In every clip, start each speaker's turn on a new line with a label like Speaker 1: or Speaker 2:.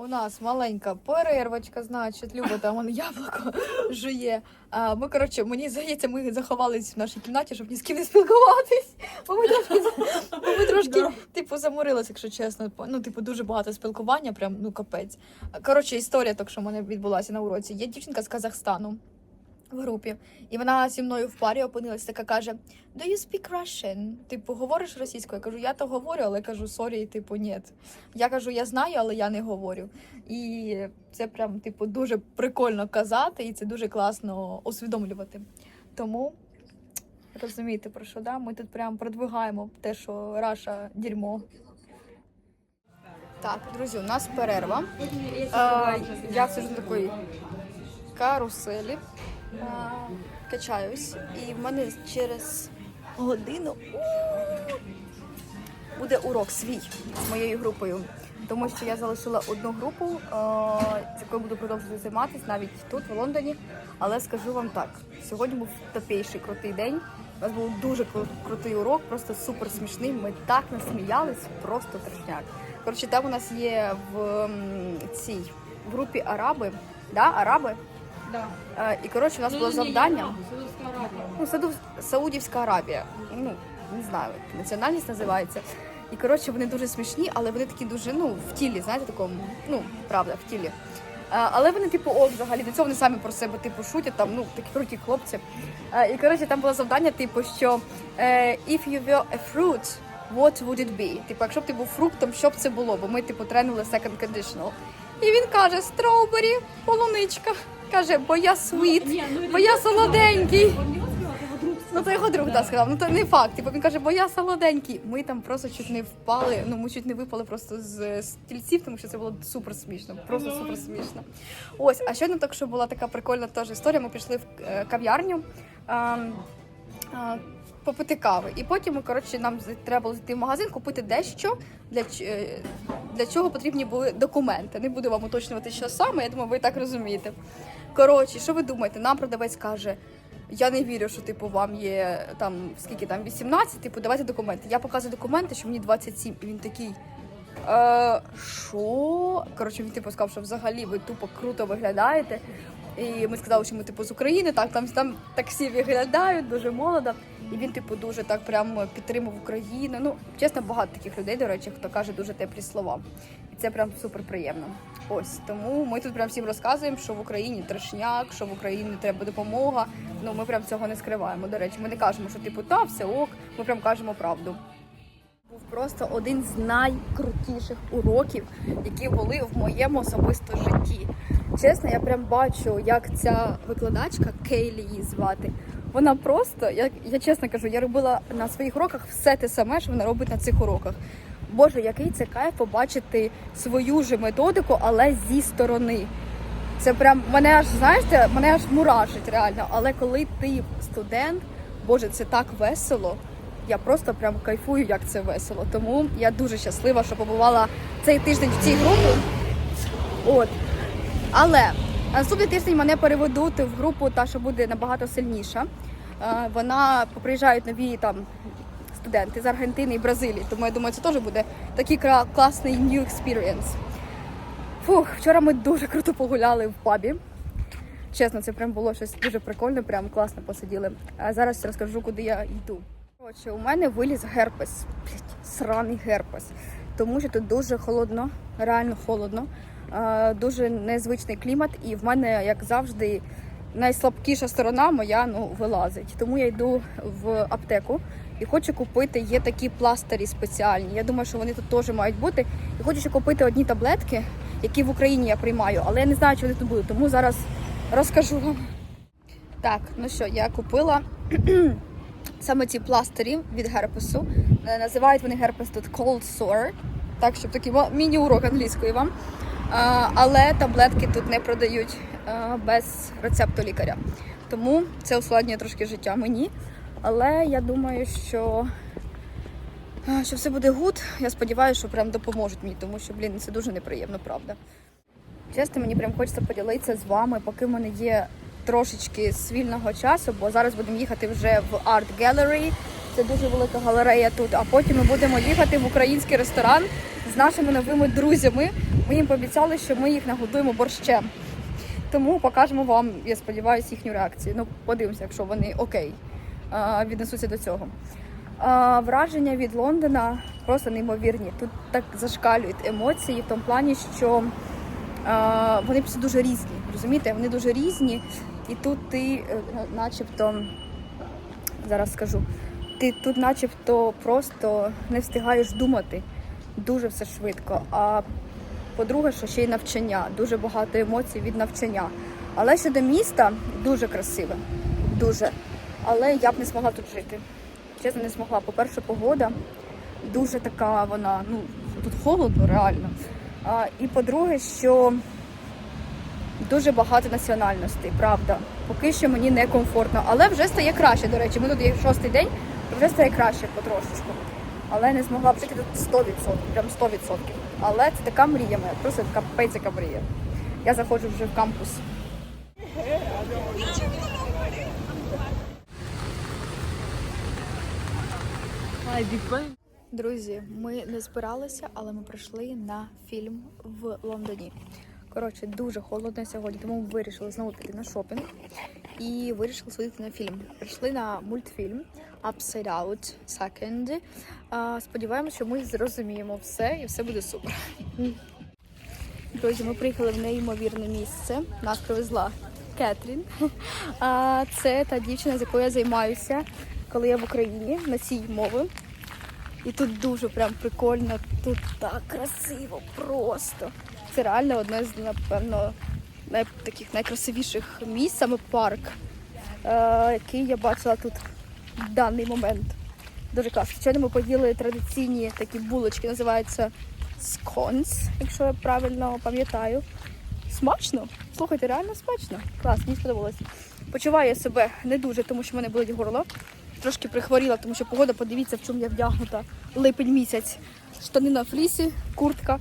Speaker 1: У нас маленька перервочка, значить, Люба там он яблуко жує. А ми, коротше, мені здається, ми заховались в нашій кімнаті, щоб ні з ким не спілкуватись. Бо ми трошки, бо ми трошки типу, заморилися, якщо чесно. Ну, типу, дуже багато спілкування, прям ну капець. Коротше, історія, так що в мене відбулася на уроці. Є дівчинка з Казахстану в групі, і вона зі мною в парі опинилась, така каже: Do you speak Russian? Типу, говориш російською? Я кажу, я то говорю, але кажу, сорі, типу, ні. Я кажу, я знаю, але я не говорю. І це прям, типу, дуже прикольно казати, і це дуже класно усвідомлювати. Тому розумієте про що, да? Ми тут прям продвигаємо те, що Раша дерьмо. Так, друзі, у нас перерва. Е, я сиджу на такої каруселі, качаюсь, і в мене через годину буде урок свій з моєю групою. Тому що я залишила одну групу, з якою буду продовжувати займатися навіть тут, в Лондоні. Але скажу вам так: сьогодні був топейший крутий день. У нас був дуже крутий урок, просто супер смішний. Ми так насміялись, просто трешняк. Коротше, там у нас є в цій групі Араби, да, Араби.
Speaker 2: Да.
Speaker 1: Е, і коротше, у нас було завдання. Ну, Сауду- Саудівська Аравія. Ну, не знаю, як національність називається. І коротше, вони дуже смішні, але вони такі дуже, ну, в тілі, знаєте, такому, ну, правда, в тілі. А, але вони, типу, ок, взагалі, до цього вони самі про себе типу шутять, там, ну, такі круті хлопці. А, і коротше, там було завдання, типу, що е, if you were a fruit, what would it be? Типу, якщо б ти був фруктом, що б це було? Бо ми, типу, тренували second conditional. І він каже: strawberry, полуничка. Каже, бо я sweet, бо я солоденький. Ну, то його друг да, сказав. Ну то не факт. Типу він каже, бо я солоденький. Ми там просто чуть не впали. Ну ми чуть не випали просто з стільців, тому що це було супер смішно. Просто супер смішно. Ось, а щойно так, що була така прикольна теж історія. Ми пішли в е, кав'ярню. ем, е, Попити кави, і потім коротше, нам треба було зайти в магазин, купити дещо, для, е, для чого потрібні були документи. Не буду вам уточнювати, що саме, я думаю, ви так розумієте. Коротше, що ви думаєте? Нам продавець каже: я не вірю, що типу вам є там скільки там 18, типу, давайте документи. Я показую документи, що мені 27. І він такий. Е, що? Коротше, він типу сказав, що взагалі ви тупо круто виглядаєте. І ми сказали, що ми типу з України, так там там таксі виглядають, дуже молодо. І він, типу, дуже так прям підтримав Україну. Ну, чесно, багато таких людей, до речі, хто каже дуже теплі слова. І це прям супер приємно. Ось тому ми тут прям всім розказуємо, що в Україні трешняк, що в Україні треба допомога. Ну ми прям цього не скриваємо. До речі, ми не кажемо, що типу та все ок. Ми прям кажемо правду. Був просто один з найкрутіших уроків, які були в моєму особисто житті. Чесно, я прям бачу, як ця викладачка Кейлі її звати. Вона просто, я, я чесно кажу, я робила на своїх уроках все те саме, що вона робить на цих уроках. Боже, який це кайф побачити свою ж методику, але зі сторони. Це прям мене аж знаєте, мене аж мурашить реально. Але коли ти студент, боже, це так весело. Я просто прям кайфую, як це весело. Тому я дуже щаслива, що побувала цей тиждень в цій групі. От. Але наступний тиждень мене переведуть в групу, та що буде набагато сильніша. Е, Вона приїжджають нові там студенти з Аргентини і Бразилії. Тому я думаю, це теж буде такий класний new experience. Фух, вчора ми дуже круто погуляли в пабі. Чесно, це прям було щось дуже прикольне, прям класно посиділи. А зараз розкажу, куди я йду. Коротше, у мене виліз герпес. Блять, сраний герпес. Тому що тут дуже холодно, реально холодно, е, дуже незвичний клімат, і в мене, як завжди, найслабкіша сторона моя ну, вилазить. Тому я йду в аптеку і хочу купити. Є такі пластирі спеціальні. Я думаю, що вони тут теж мають бути. І хочу ще купити одні таблетки, які в Україні я приймаю, але я не знаю, чи вони тут будуть. Тому зараз розкажу вам. Так, ну що, я купила саме ці пластирі від герпесу. Е, Називають вони герпес тут cold sore. Так, щоб такий міні-урок англійської вам. Але таблетки тут не продають без рецепту лікаря. Тому це ускладнює трошки життя мені. Але я думаю, що, що все буде гуд. Я сподіваюся, що прям допоможуть мені, тому що, блін, це дуже неприємно, правда. Чесно, мені прям хочеться поділитися з вами, поки в мене є трошечки з вільного часу, бо зараз будемо їхати вже в Art Gallery. Це дуже велика галерея тут. А потім ми будемо їхати в український ресторан з нашими новими друзями. Ми їм пообіцяли, що ми їх нагодуємо борщем. Тому покажемо вам, я сподіваюся, їхню реакцію. Ну, подивимося, якщо вони окей віднесуться до цього. Враження від Лондона просто неймовірні. Тут так зашкалюють емоції в тому плані, що вони просто дуже різні. Розумієте, вони дуже різні, і тут ти, е, начебто, зараз скажу, ти тут, начебто, просто не встигаєш думати дуже все швидко. А по-друге, що ще й навчання, дуже багато емоцій від навчання. Але щодо міста дуже красиве, дуже. Але я б не змогла тут жити. Чесно, не змогла. По-перше, погода дуже така, вона, ну, тут холодно, реально. А, і по-друге, що дуже багато національностей, правда. Поки що мені не комфортно. Але вже стає краще, до речі. Ми тут є шостий день, вже стає краще потрошечку. Але не змогла б тут 100%, прям 100%. Але це така мрія моя, просто така пейцяка мрія. Я заходжу вже в кампус. Друзі, ми не збиралися, але ми прийшли на фільм в Лондоні. Коротше, дуже холодно сьогодні, тому ми вирішили знову піти на шопінг і вирішили сходити на фільм. Прийшли на мультфільм Upside Out Second. Сподіваємося, що ми зрозуміємо все і все буде супер. Друзі, ми приїхали в неймовірне місце. Нас привезла Кетрін. А, Це та дівчина, з якою я займаюся, коли я в Україні на цій мові. І тут дуже прям прикольно, тут так красиво, просто. Це реально одне з, напевно, най... таких найкрасивіших місць, саме парк, е... який я бачила тут в даний момент. Дуже класно. Вчора ми поїли традиційні такі булочки, називаються сконс, якщо я правильно пам'ятаю. Смачно? Слухайте, реально смачно. Клас, мені сподобалось. Почуваю себе не дуже, тому що в мене болить горло. Трошки прихворіла, тому що погода, подивіться, в чому я вдягнута. Липень місяць. Штани на флісі, куртка.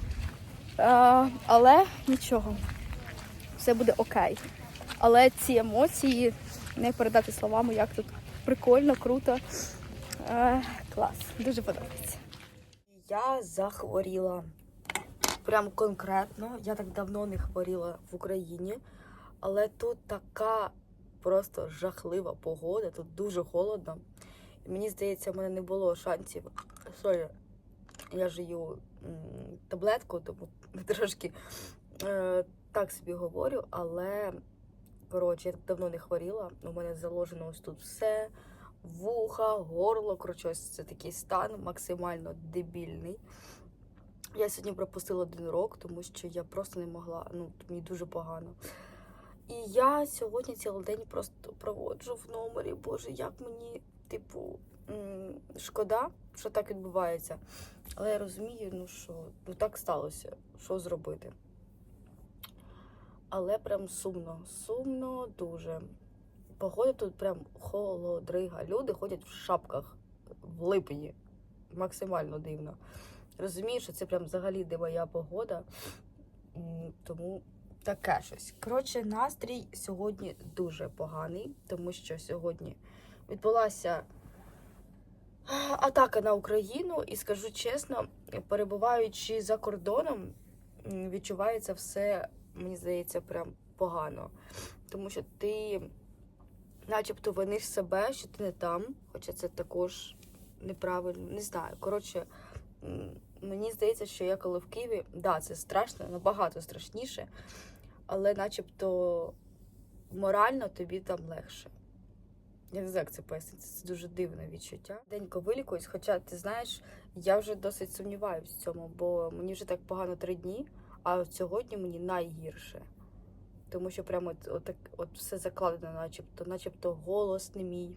Speaker 1: А, але нічого, все буде окей. Але ці емоції не передати словами, як тут прикольно, круто. Е, клас, дуже подобається.
Speaker 2: Я захворіла. Прям конкретно. Я так давно не хворіла в Україні. Але тут така просто жахлива погода, тут дуже холодно. І мені здається, в мене не було шансів. Сорі, я жую таблетку, тому трошки е, так собі говорю, але коротше, я давно не хворіла. У мене заложено ось тут все. Вуха, горло, коротше, ось це такий стан максимально дебільний. Я сьогодні пропустила один урок, тому що я просто не могла. Ну, мені дуже погано. І я сьогодні цілий день просто проводжу в номері. Боже, як мені, типу, шкода, що так відбувається. Але я розумію, ну що ну так сталося. Що зробити? Але прям сумно, сумно дуже. Погода тут прям холодрига. Люди ходять в шапках в липні. Максимально дивно. Розумію, що це прям взагалі де погода. Тому таке щось. Коротше, настрій сьогодні дуже поганий, тому що сьогодні відбулася атака на Україну, і скажу чесно, перебуваючи за кордоном, відчувається все, мені здається, прям погано. Тому що ти начебто виниш себе, що ти не там, хоча це також неправильно, не знаю. Коротше, мені здається, що я коли в Києві, да, це страшно, набагато страшніше, але начебто морально тобі там легше. Я не знаю, як це пояснити, це дуже дивне відчуття. Денько вилікуюсь, хоча ти знаєш, я вже досить сумніваюся в цьому, бо мені вже так погано три дні, а от сьогодні мені найгірше. Тому що прямо от, от, так, от все закладено, начебто, начебто голос не мій,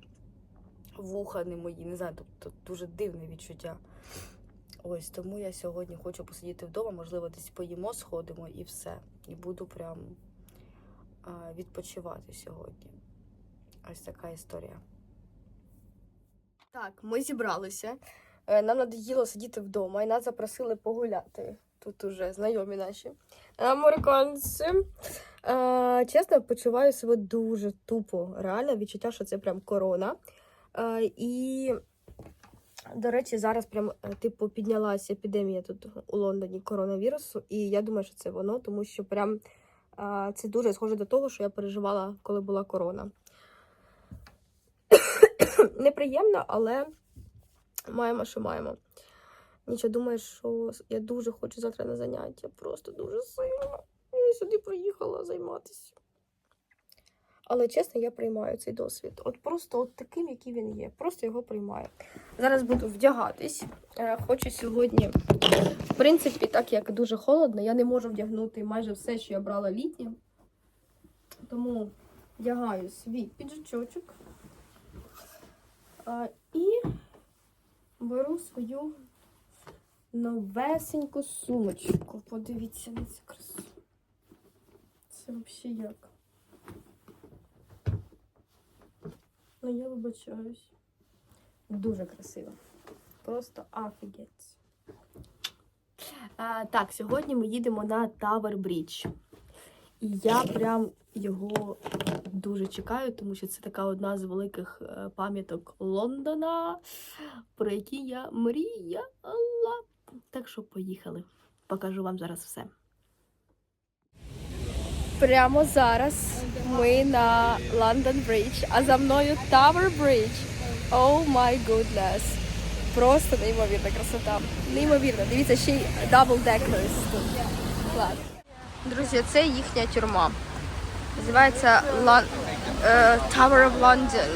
Speaker 2: вуха не мої, не знаю, тобто дуже дивне відчуття. Ось тому я сьогодні хочу посидіти вдома, можливо, десь поїмо, сходимо і все. І буду прям а, відпочивати сьогодні. Ось така історія.
Speaker 1: Так, ми зібралися. Е, Нам надоїло сидіти вдома і нас запросили погуляти. Тут уже знайомі наші американці. Е, чесно, почуваю себе дуже тупо. Реально відчуття, що це прям корона. Е, і
Speaker 2: До речі, зараз прям е, типу піднялася епідемія тут у Лондоні коронавірусу, і я думаю, що це воно, тому що прям а, це дуже схоже до того, що я переживала, коли була корона. Неприємно, але маємо, що маємо. Нічого, думаю, що я дуже хочу завтра на заняття. Просто дуже сильно. Я сюди приїхала займатися. Але чесно, я приймаю цей досвід. От просто от таким, який він є. Просто його приймаю. Зараз буду вдягатись. Е, Хочу сьогодні, в принципі, так як дуже холодно, я не можу вдягнути майже все, що я брала літнє. Тому вдягаю свій піджачочок. І беру свою новесеньку сумочку. Подивіться на цю красу. Це взагалі як? Ну, я вибачаюсь. Дуже красиво. Просто офігеть. А, так, сьогодні ми їдемо на Тавер Брідж. І я прям його дуже чекаю, тому що це така одна з великих е, пам'яток Лондона, про які я мріяла. Так що поїхали. Покажу вам зараз все.
Speaker 1: Прямо зараз ми на London Bridge, а за мною Tower Bridge. Oh my goodness. Просто неймовірна красота. Неймовірно. Дивіться, ще й deckers тут. Клас. Друзі, це їхня тюрма. Називається Лон... е, Tower of London.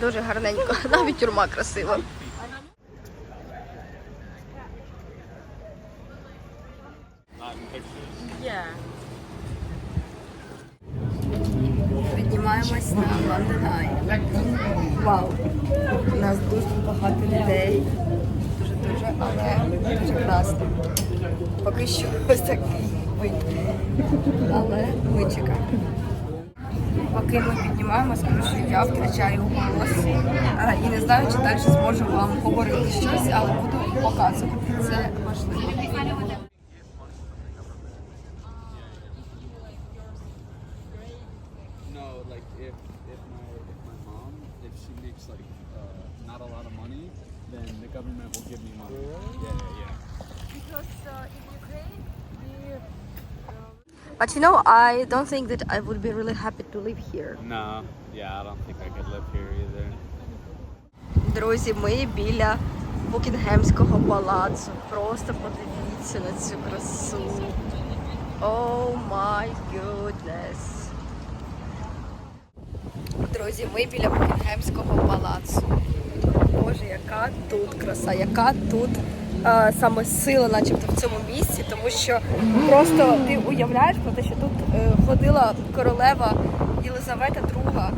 Speaker 1: Дуже гарненько. Навіть тюрма красива. Піднімаємось на London Eye. Вау! У нас дуже багато людей. Дуже дуже, але дуже класно. Поки що ось такий вид. Але ми чекаємо. Поки ми піднімаємо, скажу, що я втрачаю голос. І не знаю, чи далі зможу вам говорити щось, але буду показувати. Це важливо.
Speaker 3: No, like if if my if my mom if she makes like uh, not a lot of money, then the government will give me money. Yeah, yeah, yeah.
Speaker 1: But you know, I don't think that I would be really happy to live here.
Speaker 3: No, yeah, I don't think I could live here either.
Speaker 1: Друзі, ми біля Букінгемського палацу. Просто подивіться на цю красу. О май гуднес. Друзі, ми біля Букінгемського палацу. Боже, яка тут краса, яка тут е, саме сила, начебто в цьому місці, тому що просто ти уявляєш про те, що тут е, ходила королева Єлизавета II.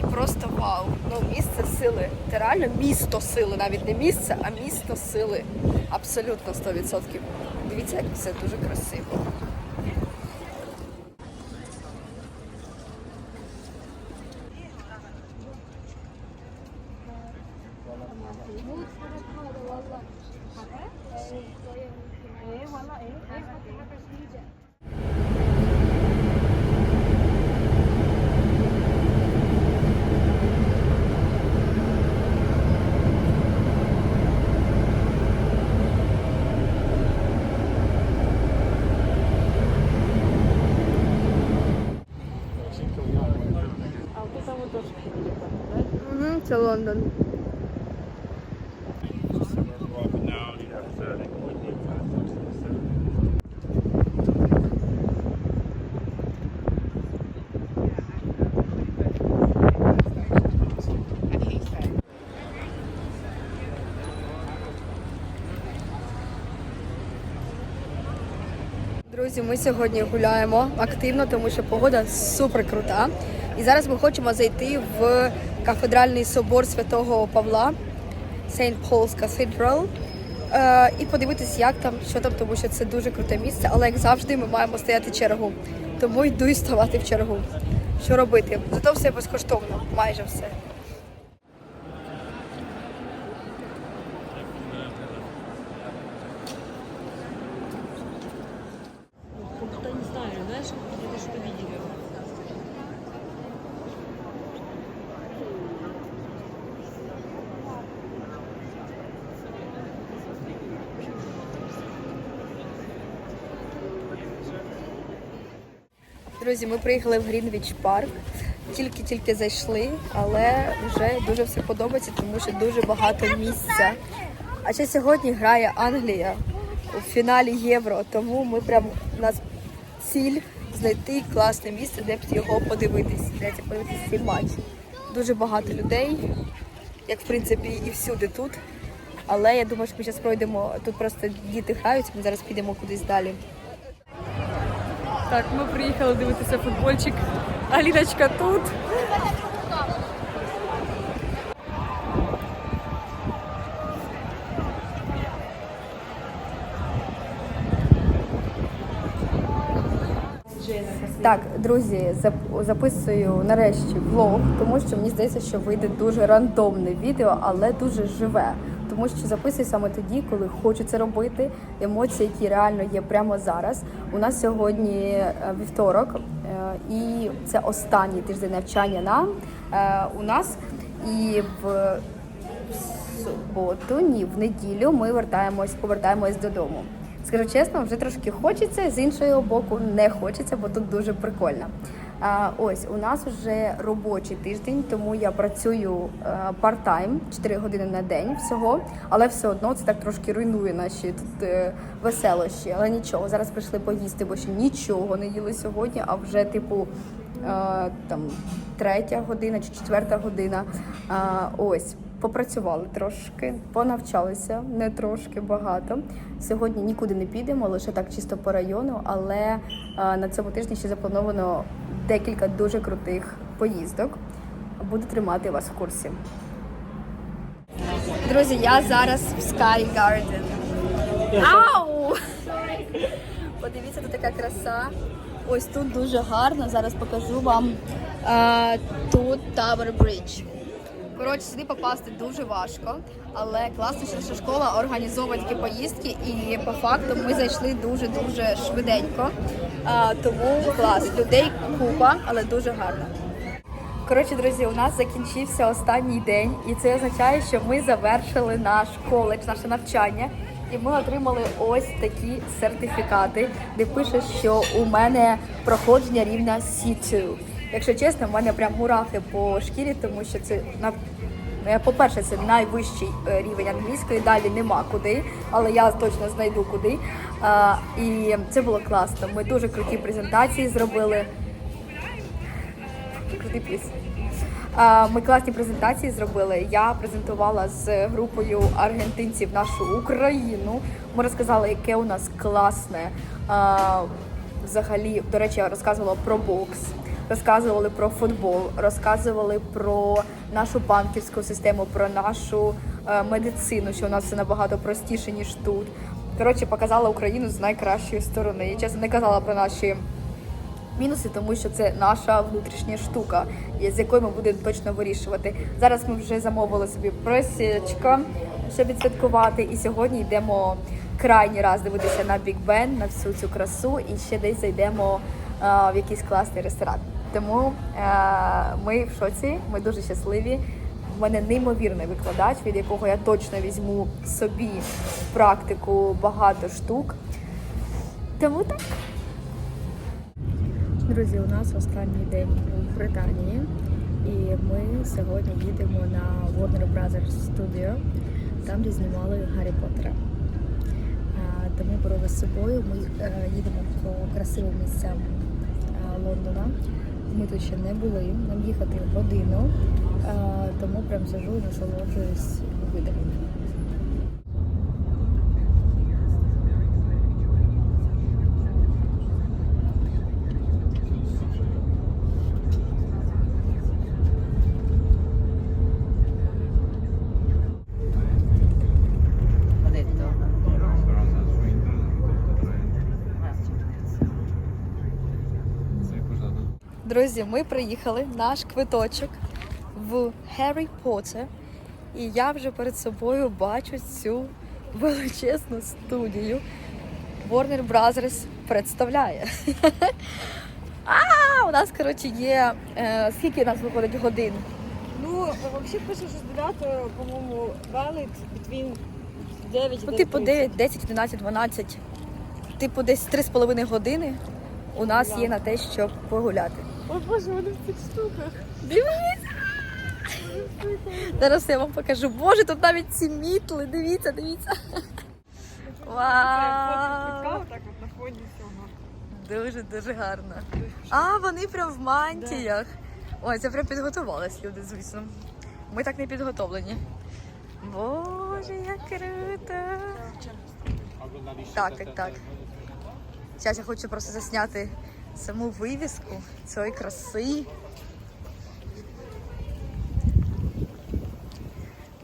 Speaker 1: І просто вау. Ну, місце сили. Це реально місто сили, навіть не місце, а місто сили. Абсолютно 100%. Дивіться, як все дуже красиво. Лондон. Друзі, ми сьогодні гуляємо активно, тому що погода супер крута. І зараз ми хочемо зайти в кафедральний собор святого Павла, Saint Paul's Cathedral, е, і подивитись, як там, що там, тому що це дуже круте місце. Але як завжди, ми маємо стояти чергу. Тому йду і ставати в чергу. Що робити? Зато все безкоштовно, майже все. Друзі, ми приїхали в Грінвіч парк. Тільки-тільки зайшли, але вже дуже все подобається, тому що дуже багато місця. А ще сьогодні грає Англія у фіналі Євро, тому ми прям у нас ціль знайти класне місце, де б його подивитись, де це подивитись цей матч. Дуже багато людей, як в принципі і всюди тут. Але я думаю, що ми зараз пройдемо. Тут просто діти грають, ми зараз підемо кудись далі. Так, ми приїхали дивитися футбольчик. Аліночка тут. Так, друзі, записую нарешті влог, тому що мені здається, що вийде дуже рандомне відео, але дуже живе. Тому що записую саме тоді, коли це робити. Емоції, які реально є прямо зараз. У нас сьогодні е, вівторок, е, і це останній тиждень навчання нам е, у нас. І в суботу, ні, в неділю ми вертаємось, повертаємось додому. Скажу чесно, вже трошки хочеться, з іншого боку не хочеться, бо тут дуже прикольно. Ось у нас вже робочий тиждень, тому я працюю е, part-time, 4 години на день всього, але все одно це так трошки руйнує наші тут е, веселощі. Але нічого, зараз прийшли поїсти, бо ще нічого не їли сьогодні, а вже типу е, там третя година чи четверта година. Ось. Попрацювали трошки, понавчалися не трошки багато. Сьогодні нікуди не підемо, лише так чисто по району. Але на цьому тижні ще заплановано декілька дуже крутих поїздок. Буду тримати вас в курсі. Друзі, я зараз в Sky Garden. Ау! Подивіться, тут така краса. Ось тут дуже гарно. Зараз покажу вам. Тут Tower Bridge. Коротше, сюди попасти дуже важко, але класно, що школа організовує такі поїздки, і по факту ми зайшли дуже дуже швиденько. А, тому клас. Людей купа, але дуже гарно. Коротше, друзі, у нас закінчився останній день, і це означає, що ми завершили наш коледж, наше навчання. І ми отримали ось такі сертифікати, де пише, що у мене проходження рівня C2. Якщо чесно, в мене прям мурахи по шкірі, тому що це на Ну, по-перше, це найвищий е, рівень англійської, далі нема куди, але я точно знайду куди. А, і це було класно. Ми дуже круті презентації зробили. Крутий пліс. А, Ми класні презентації зробили. Я презентувала з групою аргентинців нашу Україну. Ми розказали, яке у нас класне. Взагалі, до речі, я розказувала про бокс, розказували про футбол, розказували про нашу банківську систему, про нашу е, медицину, що у нас все набагато простіше ніж тут. Коротше, показала Україну з найкращої сторони. Я чесно не казала про наші мінуси, тому що це наша внутрішня штука, з якою ми будемо точно вирішувати. Зараз ми вже замовили собі просічка, щоб відсвяткувати, і сьогодні йдемо крайній раз дивитися на Біг Бен, на всю цю красу, і ще десь зайдемо а, в якийсь класний ресторан. Тому а, ми в шоці, ми дуже щасливі. У мене неймовірний викладач, від якого я точно візьму собі в практику багато штук. Тому так. Друзі, у нас останній день у Британії, і ми сьогодні їдемо на Warner Brothers Studio, там, де знімали Гаррі Поттера. Тому беру з собою. Ми е, їдемо по красивим місцям е, Лондона. Ми тут ще не були, нам їхати годину, е, тому прям сижу і насолоджуюсь видами. Друзі, ми приїхали наш квиточок в Гаррі Поттер. І я вже перед собою бачу цю величезну студію. Warner Brothers представляє. А, у нас, коротше, є. Е, скільки у нас виходить годин?
Speaker 4: Ну, взагалі пише, що 9, по-моєму, valid between 9 і
Speaker 1: Ну, типу 9, 10, 11, 12. Типу, десь 3,5 години. у нас є на те, щоб погуляти.
Speaker 4: О боже, вони в цих штуках. Дивіться!
Speaker 1: Зараз я вам покажу. Боже, тут навіть ці мітли. Дивіться, дивіться. Вау!
Speaker 4: Так от на фоні цього.
Speaker 1: Дуже дуже гарно. А, вони прям в мантіях. Ой, це прям підготувались люди, звісно. Ми так не підготовлені. Боже, як круто! Так, так, так. Зараз я хочу просто засняти саму вивіску цієї краси.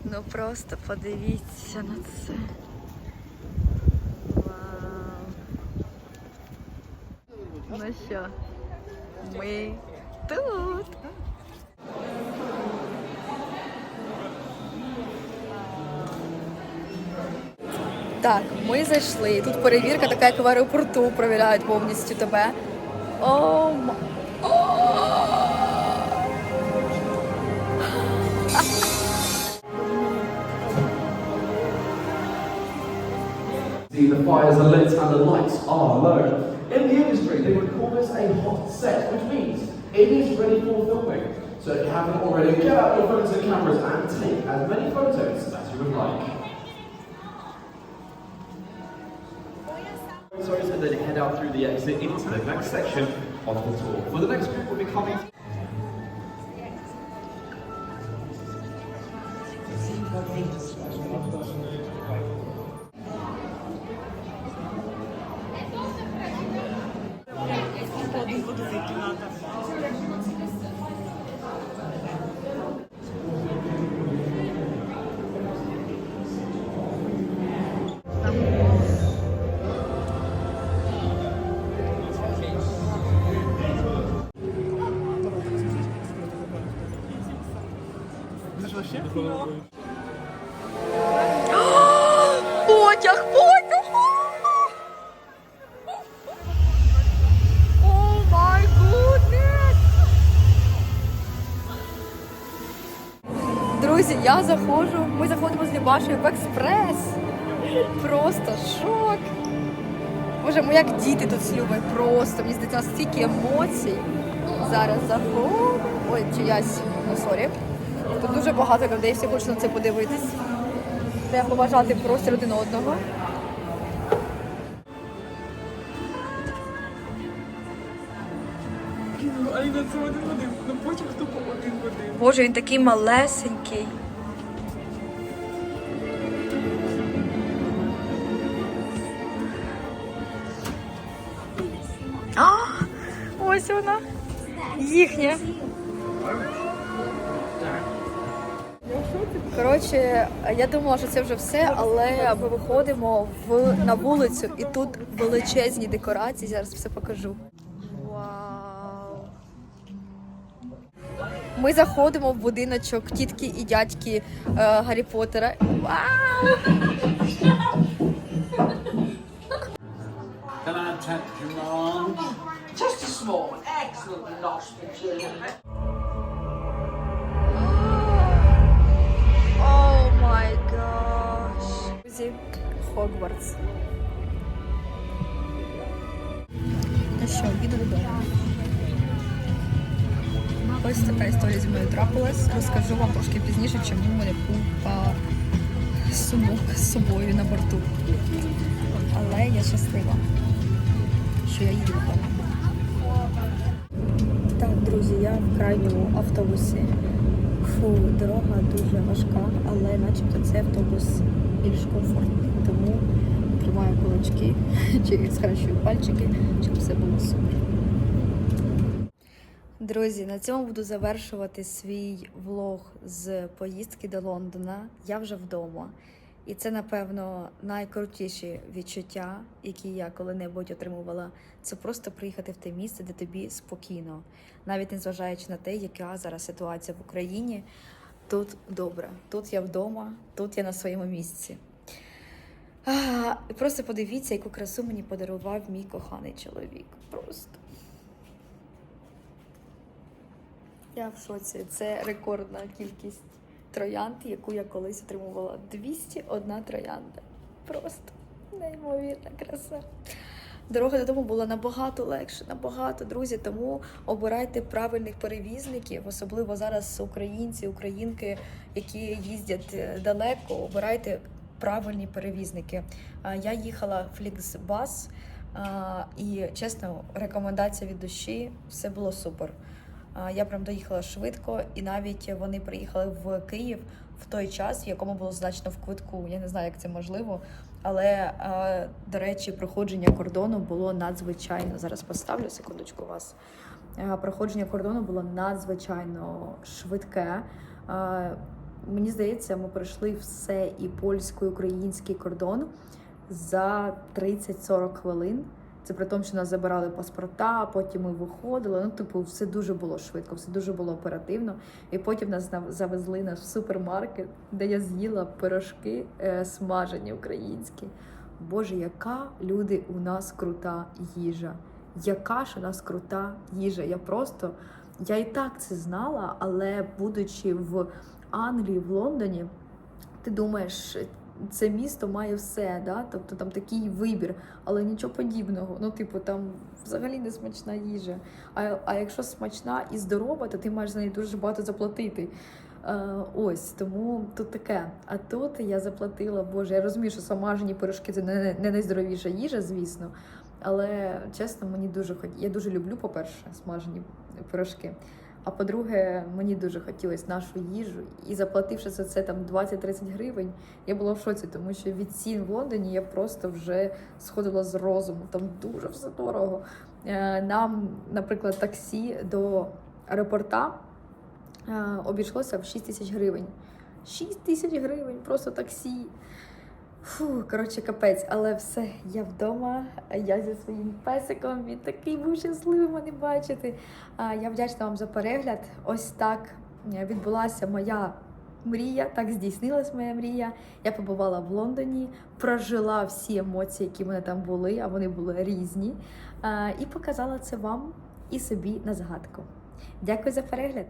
Speaker 1: Ну просто подивіться на це. Вау. Ну що, ми тут. Так, ми зайшли. Тут перевірка така, як в аеропорту, перевіряють повністю тебе. Oh, my.
Speaker 5: See, the fires are lit and the lights are low. In the industry, they would call this a hot set, which means it is ready for filming. So if you haven't already, get out your phones and cameras and take as many photos as you would like. Head out through the exit into the next section of the tour. For the next group, we'll be coming
Speaker 1: Друзі, я заходжу, ми заходимо з Любашею в експрес. Просто шок. Боже, ми як діти тут з Любою, просто мені здається, стільки емоцій. Зараз заходимо. Ой, чиясь, ну сорі. Тут дуже багато людей, всі хочуть на це подивитись. Треба поважати простір один одного.
Speaker 4: А на це один в один. Ну потім тупо один в один.
Speaker 1: Боже, він такий малесенький. А, ось вона. Їхня. Коротше, я думала, що це вже все, але ми виходимо в, на вулицю і тут величезні декорації. Зараз все покажу. Ми заходимо в будиночок тітки і дядьки е, Гаррі Поттера. Вау!
Speaker 3: Can I tempt you on?
Speaker 6: Just a small, excellent loss between
Speaker 1: О май гаш. Друзі, Хогвартс. Ну що, їду додому. Ось така історія зі мною трапилась. Розкажу вам трошки пізніше, чому в мене купа сумок з собою на борту. Але я щаслива, що я їду. Так, друзі, я в крайньому автобусі. Фу, дорога дуже важка, але начебто цей автобус більш комфортний. Тому тримаю кулачки чи схрещую пальчики, щоб все було супер. Друзі, на цьому буду завершувати свій влог з поїздки до Лондона. Я вже вдома. І це, напевно, найкрутіші відчуття, які я коли-небудь отримувала. Це просто приїхати в те місце, де тобі спокійно, навіть незважаючи на те, яка зараз ситуація в Україні. Тут добре, тут я вдома, тут я на своєму місці. А, просто подивіться, яку красу мені подарував мій коханий чоловік. Просто. Я в шоці. Це рекордна кількість троянд, яку я колись отримувала. 201 троянда. Просто неймовірна краса. Дорога додому була набагато легше, набагато, друзі. Тому обирайте правильних перевізників, особливо зараз українці, українки, які їздять е, далеко. Обирайте правильні перевізники. Я їхала а, і чесно, рекомендація від душі, все було супер. Я прям доїхала швидко, і навіть вони приїхали в Київ в той час, в якому було значно в квитку. Я не знаю, як це можливо. Але, до речі, проходження кордону було надзвичайно. Зараз поставлю секундочку вас. Проходження кордону було надзвичайно швидке. Мені здається, ми пройшли все і польський, і український кордон за 30-40 хвилин. Це при тому, що нас забирали паспорта, потім ми виходили. Ну, типу, все дуже було швидко, все дуже було оперативно. І потім нас завезли нас в супермаркет, де я з'їла пирожки е, смажені українські. Боже, яка люди у нас крута їжа! Яка ж у нас крута їжа! Я просто я і так це знала, але будучи в Англії, в Лондоні, ти думаєш, це місто має все, да? тобто там такий вибір, але нічого подібного. Ну, типу, там взагалі не смачна їжа. А, а якщо смачна і здорова, то ти маєш за неї дуже багато заплатити. Е, ось тому тут таке. А тут я заплатила, боже, я розумію, що смажені пирожки це не, не найздоровіша їжа, звісно. Але чесно, мені дуже. Я дуже люблю, по-перше, смажені пирожки. А по-друге, мені дуже хотілося нашу їжу. І заплативши за це там 20-30 гривень, я була в шоці, тому що від цін в Лондоні я просто вже сходила з розуму. Там дуже все дорого. Е, Нам, наприклад, таксі до аеропорта е, обійшлося в 6 тисяч гривень. 6 тисяч гривень, просто таксі. Фу, коротше, капець, але все, я вдома, я зі своїм песиком, він такий був щасливий мене бачити. Я вдячна вам за перегляд. Ось так відбулася моя мрія, так здійснилась моя мрія. Я побувала в Лондоні, прожила всі емоції, які в мене там були, а вони були різні. І показала це вам і собі на згадку. Дякую за перегляд!